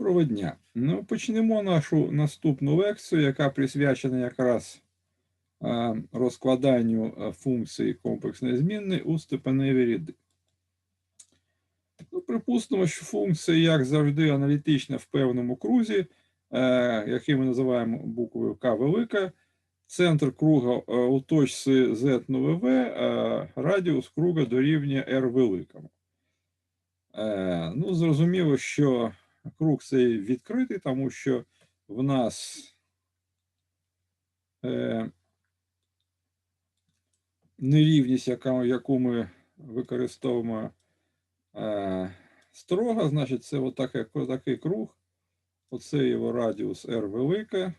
Доброго дня. Ну, почнемо нашу наступну лекцію, яка присвячена якраз розкладанню функцій комплексної змінної у степеневі ряди. Ну, припустимо, що функція, як завжди, аналітична в певному крузі, е, який ми називаємо буквою К велика. Центр круга е, у точці Z нове V, е, радіус круга дорівнює R великому. Ну, зрозуміло, що круг цей відкритий, тому що в нас е, нерівність, яка, яку ми використовуємо е, строго, значить, це отаке, такий круг. Оце його радіус R велике.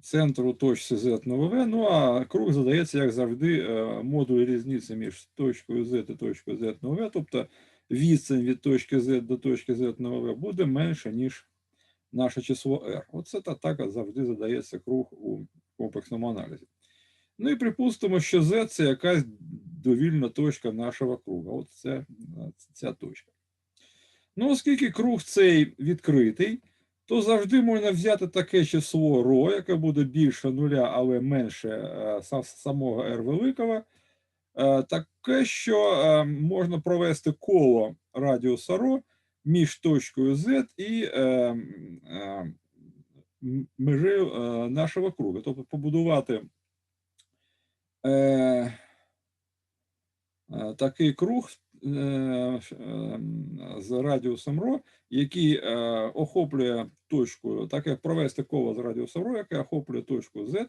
Центр у точці Z нове, ну а круг задається, як завжди, е, модуль різниці між точкою Z і точкою Z нове, тобто відстань від точки Z до точки Z нове буде менше, ніж наше число R. Оце та так завжди задається круг у комплексному аналізі. Ну і припустимо, що Z це якась довільна точка нашого круга. От це ця точка. Ну, оскільки круг цей відкритий, то завжди можна взяти таке число ро, яке буде більше нуля, але менше е, самого r великого. Е, таке, що е, можна провести коло радіуса ро між точкою Z і межею нашого круга. Тобто побудувати такий круг з радіусом ро, який охоплює точку, так як провести коло з радіусом ро, яке охоплює точку Z,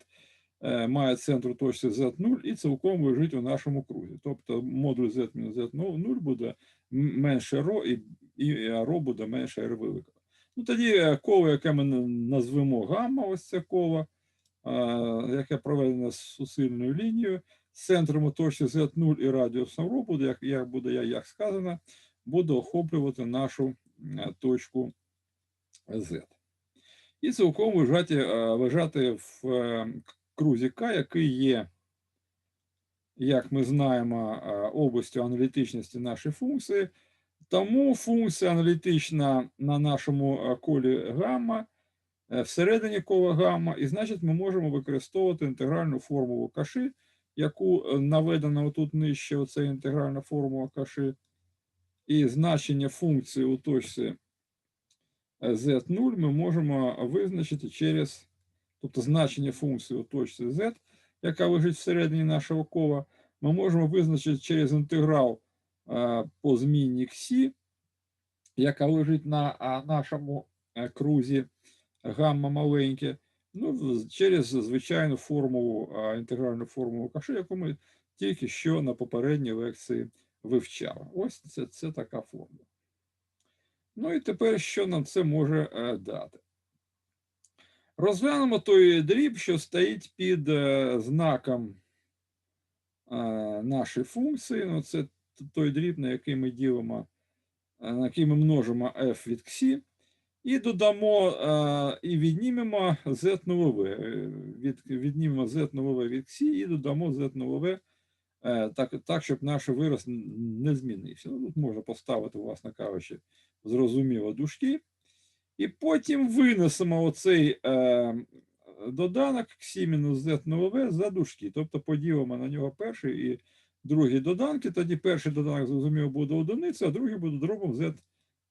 має центр у точці Z0 і цілком лежить у нашому крузі. Тобто модуль Z мінус Z0 буде менше ро, і, і ро буде менше R великого. Ну, Тоді коло, яке ми назвемо гамма, ось це коло, яке проведено з сусильною лінією, з центром у точці Z0 і радіусом ро буде, як, як буде, як сказано, буде охоплювати нашу точку Z. І цілком лежати, лежати в крузі К, який є, як ми знаємо, областю аналітичності нашої функції. Тому функція аналітична на нашому колі гамма, всередині кола гамма, і значить, ми можемо використовувати інтегральну формулу каши, яку наведено тут нижче, оце інтегральна формула каши, і значення функції у точці z0 ми можемо визначити через тобто значення функції у точці z, яка лежить всередині нашого кола, ми можемо визначити через інтеграл по змінні ксі, яка лежить на нашому крузі гамма маленьке, ну, через звичайну формулу, інтегральну формулу каши, яку ми тільки що на попередній лекції вивчали. Ось це, це така формула. Ну і тепер що нам це може е, дати? Розглянемо той дріб, що стоїть під е, знаком е, нашої функції. Ну, Це той дріб, на який ми ділимо, на який ми множимо f від ксі, і додамо і віднімемо z нове. Від, віднімемо z нове від ксі і додамо z нове так, так, щоб наш вираз не змінився. Ну, Тут можна поставити, власне кажучи, зрозуміло дужки. І потім винесемо оцей е, доданок Ксі-Z нове за дужки. Тобто поділимо на нього перший і другий доданки. Тоді перший доданок, зрозуміло, буде одиниця, а другий буде дробом Z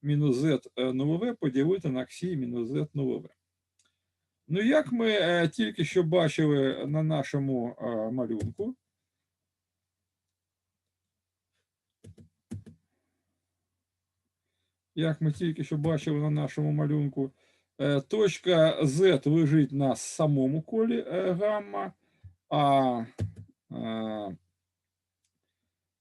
мінус Z нове поділити на Ксі-Z нове. Ну, як ми е, тільки що бачили на нашому е, малюнку, як ми тільки що бачили на нашому малюнку, е, точка Z лежить на самому колі е, гамма, а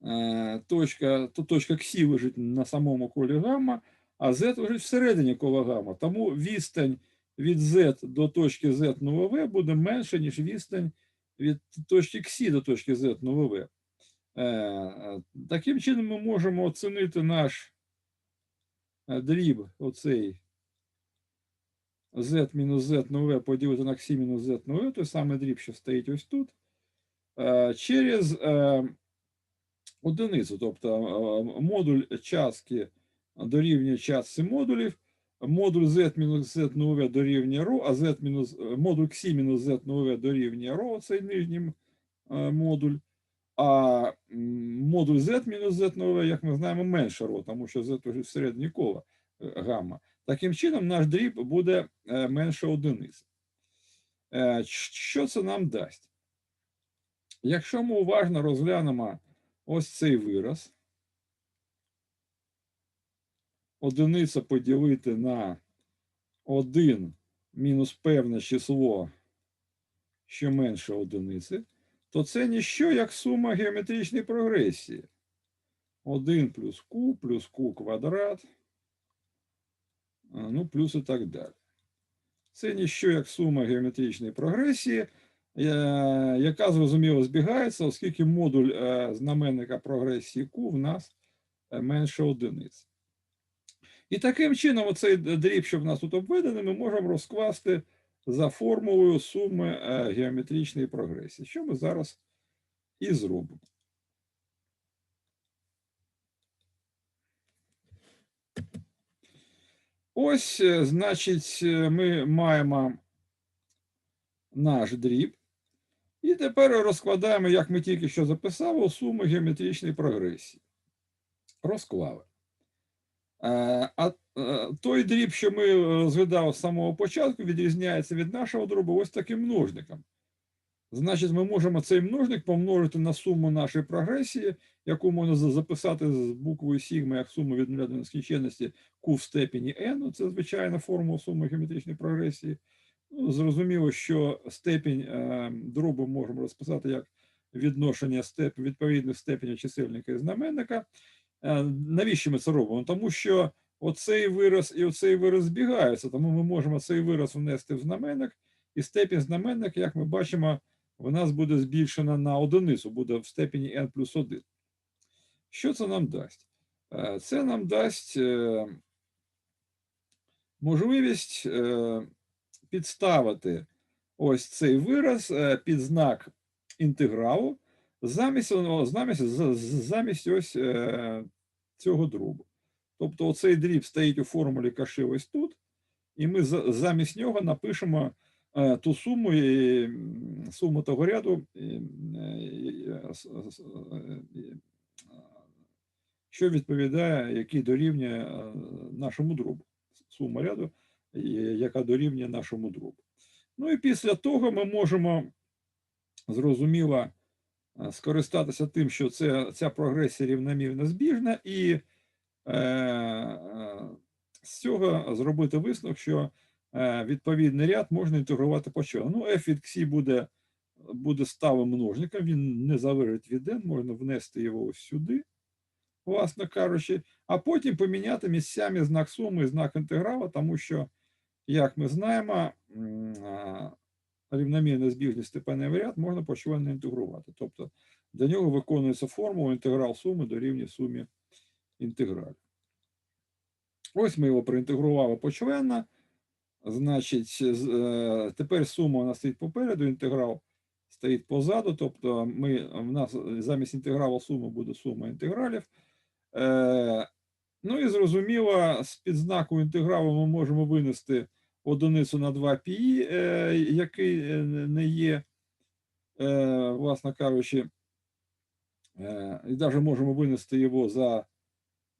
е, точка, то точка Ксі лежить на самому колі гамма, а Z лежить всередині кола гамма. Тому відстань від Z до точки Z нове буде менше, ніж відстань від точки Ксі до точки Z нове. Таким чином ми можемо оцінити наш дріб оцей z мінус z нове поділити на ксі мінус z нове, той самий дріб, що стоїть ось тут, через одиницю, тобто модуль частки дорівнює частці модулів, модуль z мінус z uv дорівнює ρ, а z мінус, е, модуль xi мінус z uv дорівнює ρ, цей нижній е, модуль. А модуль z мінус z на uv, як ми знаємо, менше ρ, тому що z вже всередині кола е, гамма. Таким чином, наш дріб буде е, менше одиниці. Е, Що це нам дасть? Якщо ми уважно розглянемо ось цей вираз, одиниця поділити на 1 мінус певне число, що менше одиниці, то це ніщо як сума геометричної прогресії. 1 плюс q плюс q квадрат, ну, плюс і так далі. Це ніщо як сума геометричної прогресії, е, яка зрозуміло збігається, оскільки модуль е, знаменника прогресії Q в нас е, менше одиниць. І таким чином, оцей дріб, що в нас тут обведений, ми можемо розкласти за формулою суми е, геометричної прогресії, що ми зараз і зробимо. Ось, е, значить, е, ми маємо наш дріб. І тепер розкладаємо, як ми тільки що записали, суму геометричної прогресії. Розклали. А той дріб, що ми розглядали з самого початку, відрізняється від нашого дробу ось таким множником. Значить, ми можемо цей множник помножити на суму нашої прогресії, яку можна записати з буквою сігма як суму від 0 до нескінченності q в степені n. Ну, Це звичайна формула суми геометричної прогресії. Ну, зрозуміло, що степінь е, дробу можемо розписати як відношення степ, відповідних степенів чисельника і знаменника. Е, навіщо ми це робимо? Тому що оцей вираз і оцей вираз збігаються, тому ми можемо цей вираз внести в знаменник, і степінь знаменника, як ми бачимо, в нас буде збільшена на одиницю, буде в степені n плюс 1. Що це нам дасть? Е, Це нам дасть е, можливість е, підставити ось цей вираз під знак інтегралу замість, замість, замість ось цього дробу. Тобто оцей дріб стоїть у формулі каши ось тут, і ми за- замість нього напишемо е, ту суму, і, суму того ряду, е, е, що відповідає, який дорівнює нашому дробу. Сума ряду, яка дорівнює нашому дробу. Ну і після того ми можемо зрозуміло скористатися тим, що це, ця прогресія рівномірно збіжна, і з цього зробити висновок, що е, відповідний ряд можна інтегрувати по чому. Ну, f від x буде, буде сталим множником, він не залежить від n, можна внести його ось сюди, власне кажучи, а потім поміняти місцями знак суми і знак інтеграла, тому що, як ми знаємо, рівномірно збіжний степеневий ряд можна почленно інтегрувати. Тобто для нього виконується формула інтеграл суми дорівнює сумі інтегралів. Ось ми його проінтегрували почленно. Значить, е, тепер сума у нас стоїть попереду, інтеграл стоїть позаду. Тобто ми, в нас замість інтегралу суми буде сума інтегралів. Е, Ну і зрозуміло, з підзнаку інтегралу ми можемо винести одиницю на 2 пі, е, який не є, власне кажучи, і навіть можемо винести його за,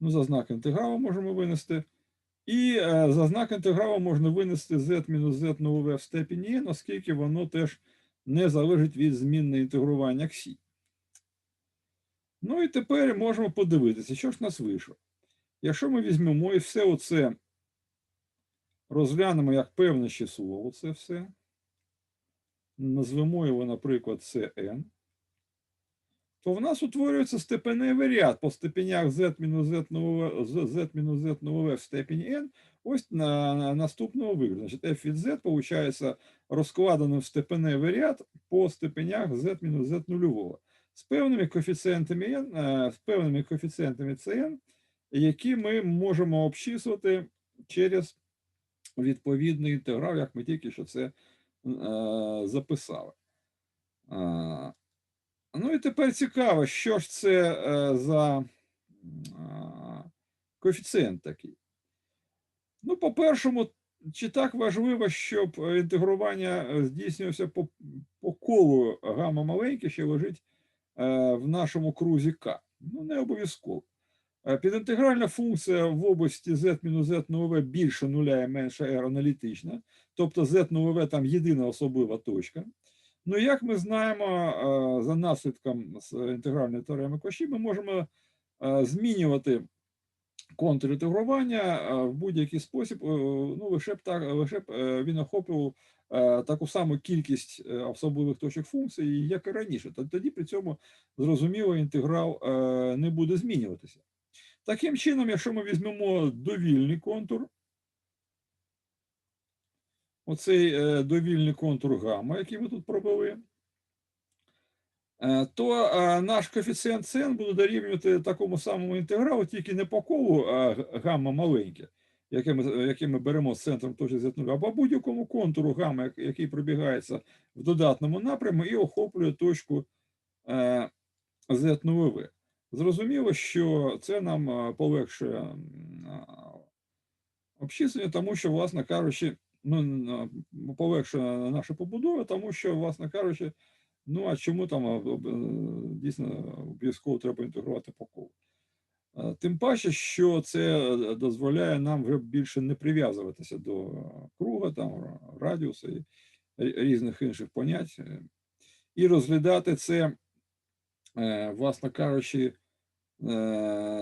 ну, за знак інтегралу можемо винести. І е, за знак інтегралу можна винести z мінус z на uv в степені n, оскільки воно теж не залежить від змінне інтегрування ксі. Ну і тепер можемо подивитися, що ж нас вийшло. Якщо ми візьмемо і все оце розглянемо як певне число, оце все, назвемо його, наприклад, Cn, то в нас утворюється степеневий ряд по степенях z z z на в степені n, ось на, на наступного вигляду. Значить, f від z виходить розкладено в степеневий ряд по степенях z мінус z нульового з певними коефіцієнтами n, е, з певними коефіцієнтами Cn, які ми можемо обчислити через відповідний інтеграл, як ми тільки що це е, записали. Ну і тепер цікаво, що ж це е, за коефіцієнт такий. Ну, по-першому, чи так важливо, щоб е, інтегрування е, здійснювалося по, по колу гамма маленьке, що лежить в нашому крузі К? Ну, не обов'язково. Підінтегральна функція в області z-z нулеве більше нуля і менше r аналітична, тобто z нулеве там єдина особлива точка. Ну, як ми знаємо, е, за наслідком інтегральної теореми Коші, ми можемо е, змінювати контур інтегрування е, в будь-який спосіб, ну, лише б так, лише б він охоплював е, таку саму кількість особливих точок функції, як і раніше. Тоді при цьому зрозуміло інтеграл не буде змінюватися. Таким чином, якщо ми візьмемо довільний контур, оцей е, довільний контур гамма, який ми тут провели, е, то е, наш коефіцієнт син буде дорівнювати такому самому інтегралу, тільки не по колу, а гамма маленьке, яке ми, яке ми беремо з центром точки z0, а по будь-якому контуру гамма, який пробігається в додатному напряму і охоплює точку е, z0. Зрозуміло, що це нам полегшує обчислення, тому що, власне кажучи, ну, н- а, полегшує нашу побудову, тому що, власне кажучи, ну а чому там е, дійсно обов'язково треба інтегрувати по колу? Е, Тим паче, що це е, дозволяє нам вже більше не прив'язуватися до круга, там ра- радіуса і різних інших понять, е, і розглядати це, власне кажучи,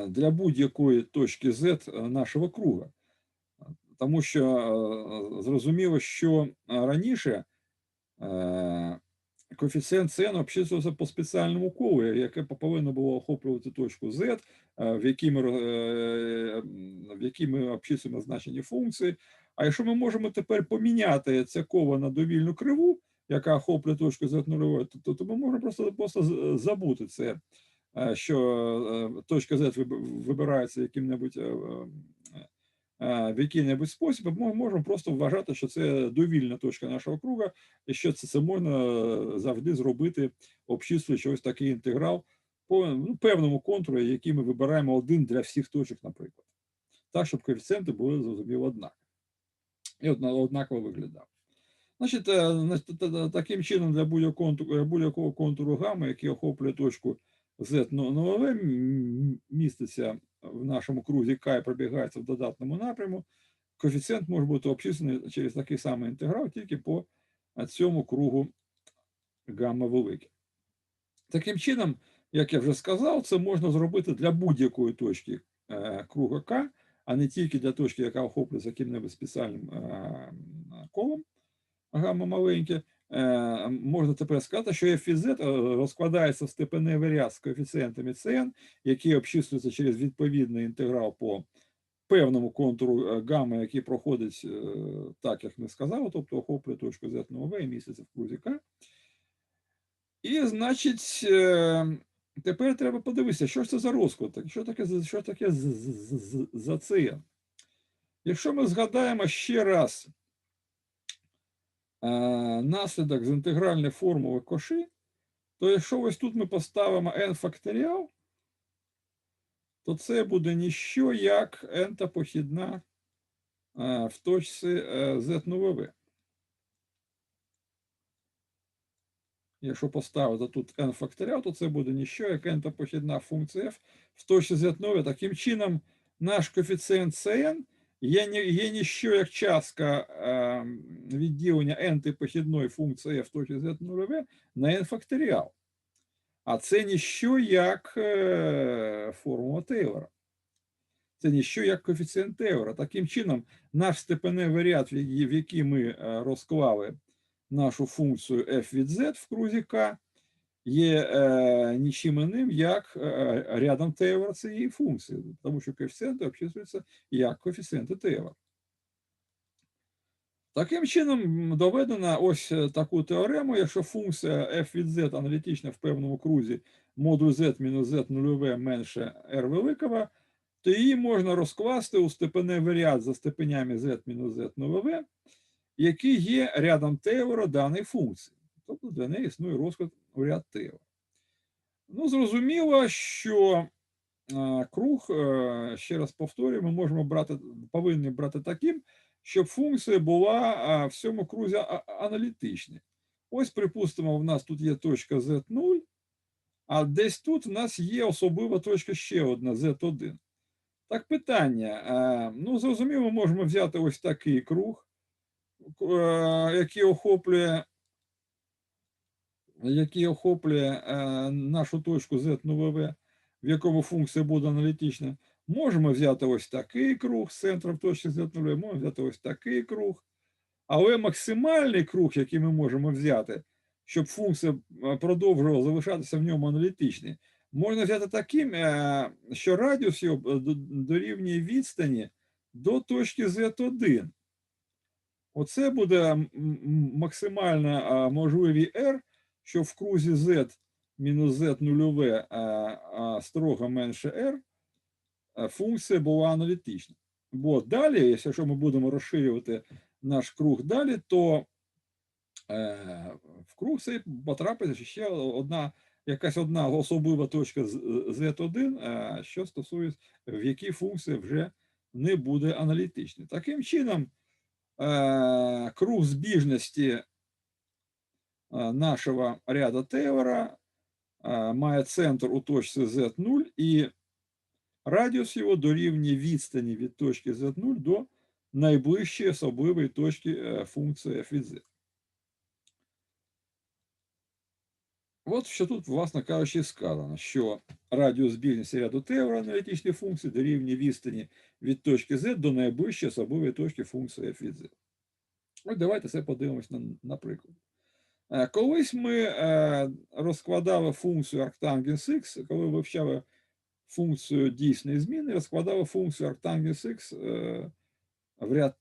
для будь-якої точки Z нашого круга. Тому що е, зрозуміло, що е, раніше е, коефіцієнт С обчислювався по спеціальному колу, яке повинно було охоплювати точку Z, в якій ми, в якій ми обчислюємо значення функції. А якщо ми можемо тепер поміняти це коло на довільну криву, яка охоплює точку Z нульової, то, то, ми можемо просто, просто забути це, що точка Z вибирається яким-небудь в який-небудь спосіб, ми можемо просто вважати, що це довільна точка нашого круга, і що це, це можна е, завжди зробити, обчислюючи ось такий інтеграл по ну, певному контуру, який ми вибираємо один для всіх точок, наприклад. Так, щоб коефіцієнти були зрозуміло однакові. І одна- однаково виглядав. Значить, е, таким чином для будь-якого контуру, будь-якого контуру гами, який охоплює точку Z нове, міститься в нашому крузі К і пробігається в додатному напряму, коефіцієнт може бути обчислений через такий самий інтеграл, тільки по е, цьому кругу гамма велике. Таким чином, як я вже сказав, це можна зробити для будь-якої точки е, круга К, а не тільки для точки, яка охоплюється яким-небудь спеціальним е, колом гамма маленьке. Е, можна тепер сказати, що f від z е, розкладається в степеневий ряд з коефіцієнтами Cn, які обчислюються через відповідний інтеграл по певному контуру е, гамма, який проходить е, так, як ми сказали, тобто охоплює точку z нове і міститься в крузі К. І, значить, тепер треба подивитися, що ж це за розклад, що таке, що таке за Cn. Якщо ми згадаємо ще раз наслідок з інтегральної формули коши, то якщо ось тут ми поставимо n факторіал, то це буде ніщо як n та похідна е, в точці е, z нове. Якщо поставити тут n факторіал, то це буде ніщо як n та похідна функція f в точці z нове. Таким чином, наш коефіцієнт Cn є, є ніщо як частка е, відділення n-похідної функції f в точці z нульове на n факторіал. А це ніщо як е, формула Тейлора. Це ніщо як коефіцієнт Тейлора. Таким чином, наш степеневий ряд, в який- ми е, розклали нашу функцію f від z в крузі k, є е, нічим іним, як е, рядом Тейлора цієї функції, тому що коефіцієнти обчислюються як коефіцієнти Тейлора. Таким чином м, доведено ось е, таку теорему, якщо функція f від z аналітична в певному крузі модуль z мінус z нульове менше r великого, то її можна розкласти у степеневий ряд за степенями z мінус z нульове, який є рядом Тейлора даної функції. Тобто для неї існує розклад у. Ну, зрозуміло, що круг, е, ще раз повторюю, ми можемо брати, повинні брати таким, щоб функція була в цьому крузі аналітична. Ось, припустимо, в нас тут є точка Z0, а десь тут в нас є особлива точка ще одна Z1. Так, питання. Ну, зрозуміло, ми можемо взяти ось такий круг, е, який охоплює який охоплює е, нашу точку Z0V, в якому функція буде аналітична. Можемо взяти ось такий круг з центром точки Z0, можемо взяти ось такий круг. Але максимальний круг, який ми можемо взяти, щоб функція е, продовжувала залишатися в ньому аналітичній, можна взяти таким, е, що радіус його до- дорівнює відстані до точки Z1. Оце буде максимально можливий R, що в крузі Z мінус Z нульове а, строго менше R, функція була аналітична. Бо далі, якщо ми будемо розширювати наш круг далі, то е, в круг цей потрапить ще одна, якась одна особлива точка з- Z1, е, що стосується, в якій функція вже не буде аналітичною. Таким чином, е, круг збіжності е, нашого ряда Тейлора е, має центр у точці Z0 і радіус його дорівнює відстані від точки Z0 до найближчої особливої точки е, функції f від z. От що тут, власне кажучи, сказано, що радіус збіжності ряду Тейлора аналітичної функції дорівнює відстані від точки Z до найближчої особливої точки функції f від z. Ось давайте це подивимось на, наприклад. Е, Колись ми е, розкладали функцію arctangents x, коли вивчали функцію дійсної зміни, розкладали функцію arctangents x е, в ряд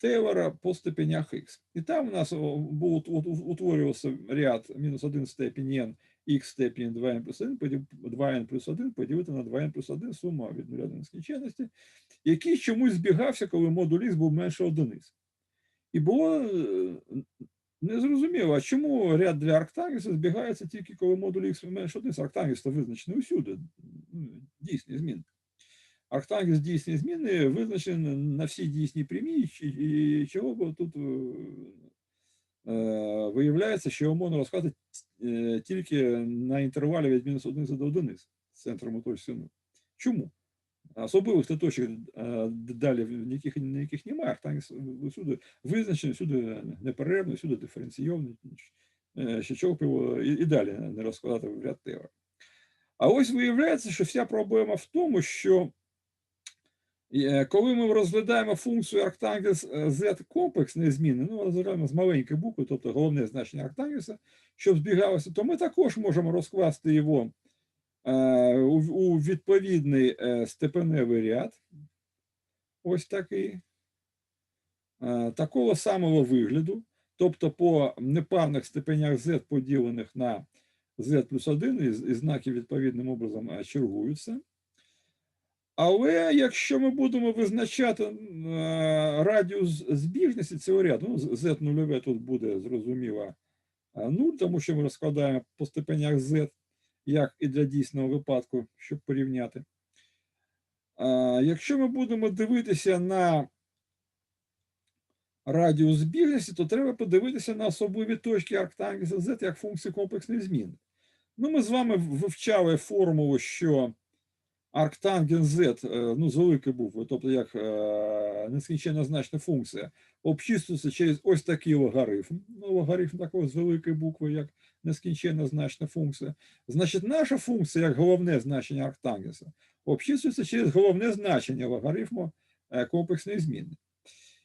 Тейлора по степенях x. І там у нас був ут- ут- утворювався ряд мінус 1 степінь n, x степінь 2n плюс 1, 2n плюс 1 поділити на 2n плюс 1, сума від 0 до нескінченності, який чомусь збігався, коли модуль x був менше одиниць. І було е, незрозуміло, а чому ряд для арктангенса збігається тільки коли модуль x менше 1, арктангенс то визначений усюди, ну, дійсні зміни. Арктангенс дійсні зміни визначений на всі дійсні прямі, і- чого тут е, е, виявляється, що його можна розказати е, тільки на інтервалі від мінус 1 до 1 з центром 0. Чому? Особливих точок е, далі ніяких, ніяких немає, арктангенс всюди визначений, всюди неперервний, всюди диференційований, е, що чого і, і далі не розкладати ряд Тейлора. А ось виявляється, що вся проблема в тому, що е, коли ми розглядаємо функцію арктангенс z комплексної зміни, ну розглядаємо з маленької букви, тобто головне значення арктангенса, щоб збігалося, то ми також можемо розкласти його у, у відповідний е, степеневий ряд. Ось такий. Е, такого самого вигляду, тобто по непарних степенях z поділених на z плюс 1, і, знаки відповідним образом е, чергуються. Але якщо ми будемо визначати е, радіус збіжності цього ряду, ну, z нульове тут буде зрозуміло 0, тому що ми розкладаємо по степенях z, як і для дійсного випадку, щоб порівняти. Якщо ми будемо дивитися на радіус збіжності, то треба подивитися на особливі точки арктангенса z як функції комплексної зміни. Ну, ми з вами вивчали формулу, що арктангенс z, е, ну, з великої букви, тобто як е, нескінченно значна функція, обчислюється через ось такий логарифм. Ну, логарифм такого з великої букви, як нескінченно значна функція. Значить, наша функція, як головне значення арктангенса, обчислюється через головне значення логарифму е, комплексної зміни.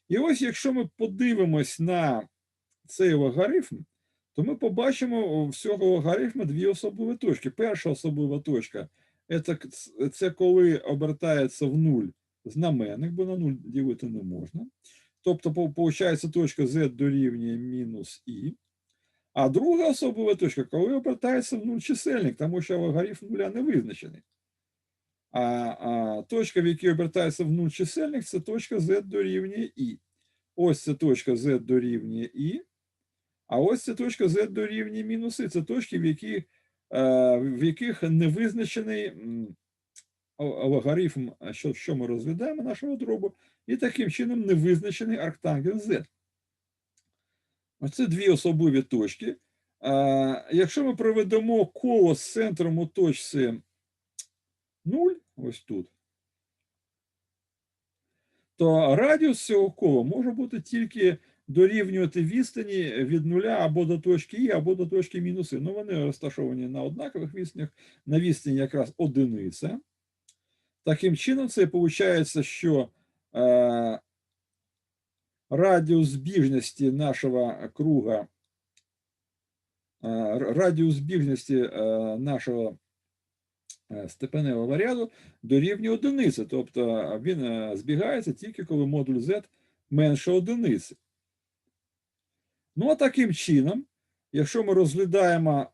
І ось, якщо ми подивимось на цей логарифм, то ми побачимо всього логарифму дві особливі точки. Перша особлива точка це, це коли обертається в нуль знаменник, бо на нуль ділити не можна. Тобто, виходить, точка z дорівнює мінус і. А друга особлива точка, коли обертається в нуль чисельник, тому що логарифм нуля не визначений. А, а точка, в якій обертається в нуль чисельник, це точка z дорівнює і. Ось це точка z дорівнює і. А ось це точка z дорівнює мінус і. Це точки, в яких, в яких не визначений логарифм, що, що ми розглядаємо нашого дробу, і таким чином невизначений арктангенс Z. Оце дві особливі точки. Якщо ми проведемо коло з центром у точці 0, ось тут, то радіус цього кола може бути тільки дорівнювати відстані від нуля або до точки І, або до точки мінус І. Ну, вони розташовані на однакових відстанях, на відстані якраз одиниця. Таким чином, це виходить, що радіус збіжності нашого круга, е, р- радіус збіжності е, нашого е, степеневого ряду дорівнює одиниці. Тобто він збігається тільки коли модуль Z менше одиниці. Ну, а таким чином, якщо ми розглядаємо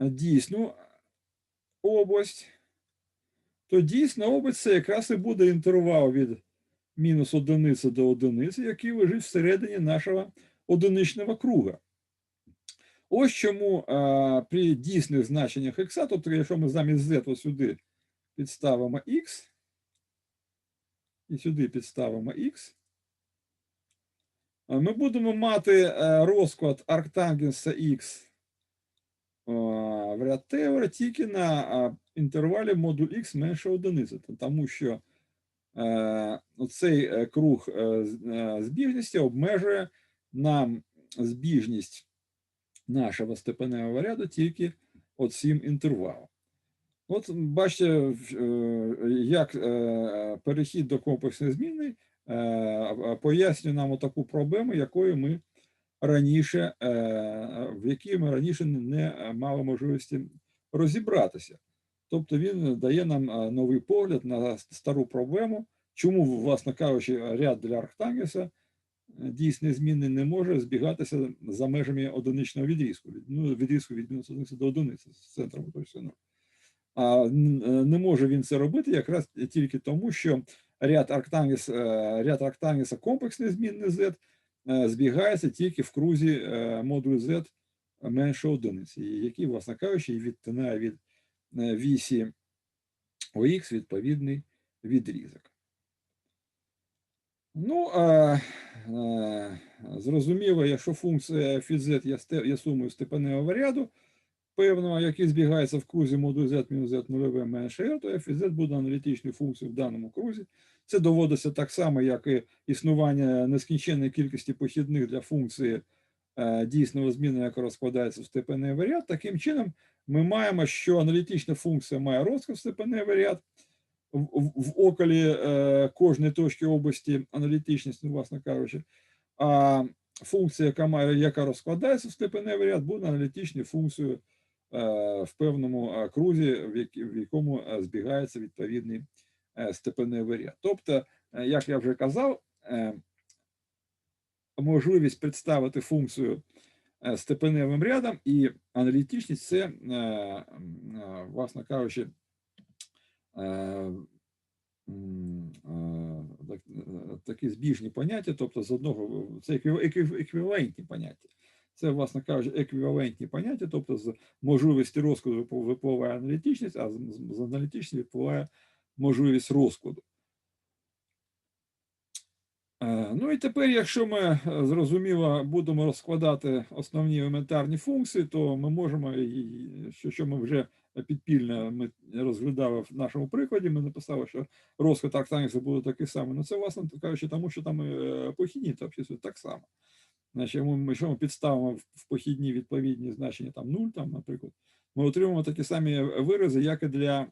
дійсну область, то дійсна область це якраз і буде інтервал від мінус одиниці до одиниці, який лежить всередині нашого одиничного круга. Ось чому а, при дійсних значеннях х, тобто, якщо ми замість z сюди підставимо x, і сюди підставимо x, ми будемо мати е, розклад арктангенса x в ряд теора тільки на інтервалі модуль x менше одиниці, тому що цей е, круг е, е, збіжності обмежує нам збіжність нашого степеневого ряду тільки оцим інтервалом. От бачите, е, як е, перехід до комплексної зміни е, пояснює нам таку проблему, якою ми раніше, е, в якій ми раніше не мали можливості розібратися. Тобто він дає нам е, новий погляд на стару проблему, чому, власне кажучи, ряд для арктангеса дійсний змінний не може збігатися за межами одиничного відрізку, ну, відрізку від мінус одиниці до одиниці з центром нуля. А е, не може він це робити якраз тільки тому, що ряд арктангес, е, ряд арктангеса комплексний змінний Z е, збігається тільки в крузі е, модулю Z менше одиниці, який, власне кажучи, відтинає від е, вісі ОХ відповідний відрізок. Ну, а, е, зрозуміло, якщо функція z є, сумою степеневого ряду, певного, який збігається в крузі модуль z мінус z нульове менше r, то z буде аналітичною функцією в даному крузі. Це доводиться так само, як і існування нескінченної кількості похідних для функції е, дійсного зміни, яка розкладається в степеневий ряд. Таким чином, ми маємо, що аналітична функція має розклад в степеневий ряд, в, в, околі е, кожної точки області аналітичності, ну, власне кажучи, а функція, яка має, яка розкладається в степеневий ряд, буде аналітичною функцією е, в певному е, крузі, в, які, в якому е, збігається відповідний е, степеневий ряд. Тобто, е, як я вже казав, е, можливість представити функцію е, степеневим рядом і аналітичність це, е, е, власне кажучи, такі збіжні поняття, тобто з одного це еквів- еквів- еквівалентні поняття. Це, власне кажучи, еквівалентні поняття, тобто з можливості розкладу випливає аналітичність, а з, аналітичності випливає можливість розкладу. Е, Ну і тепер, якщо ми е, зрозуміло будемо розкладати основні елементарні функції, то ми можемо, що, що ми вже підпільно ми розглядали в нашому прикладі, ми написали, що розклад арктангенса буде такий самий. Ну це, власне кажучи, тому що там е, похідні то обчислюють так само. Значить, ми, якщо ми підставимо в- похідні відповідні значення там 0, там, наприклад, ми отримаємо такі самі вирази, як і для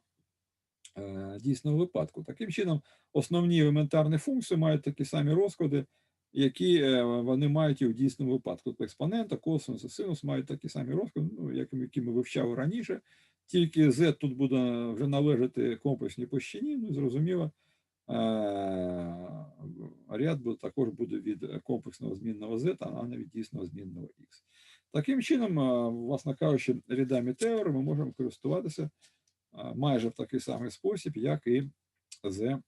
дійсного випадку. Таким чином, основні елементарні функції мають такі самі розклади, які е, вони мають і в дійсному випадку. Тобто експонента, косинус і синус мають такі самі розклади, ну, як, які ми вивчали раніше. Тільки z тут буде вже належати комплексній площині, ну, зрозуміло, е, ряд також буде від комплексного змінного z, а не від дійсного змінного x. Таким чином, е, власне кажучи, рядами теорії ми можемо користуватися майже в такий самий спосіб, як і з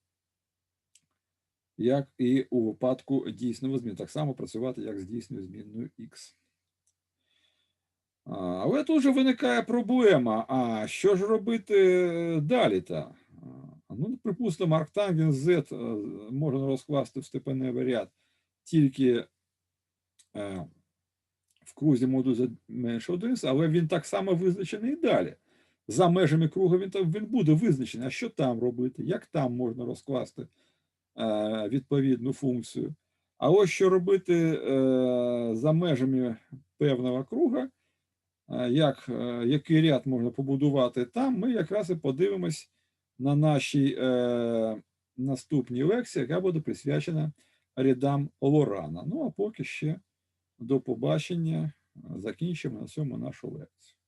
як і у випадку дійсного зміни. Так само працювати, як з дійсною змінною x. Але тут же виникає проблема: а що ж робити далі? та Ну, припустимо, арктангенс Z можна розкласти в степеневий ряд тільки е, в крузі моду Z менше 1, але він так само визначений і далі. За межами круга він, він буде визначений. А що там робити? Як там можна розкласти е, відповідну функцію? А ось що робити е, за межами певного круга, е, як, е, який ряд можна побудувати там, ми якраз і подивимось на нашій е, наступній лекції, яка буде присвячена рядам Лорана. Ну а поки ще до побачення. Закінчимо на цьому нашу лекцію.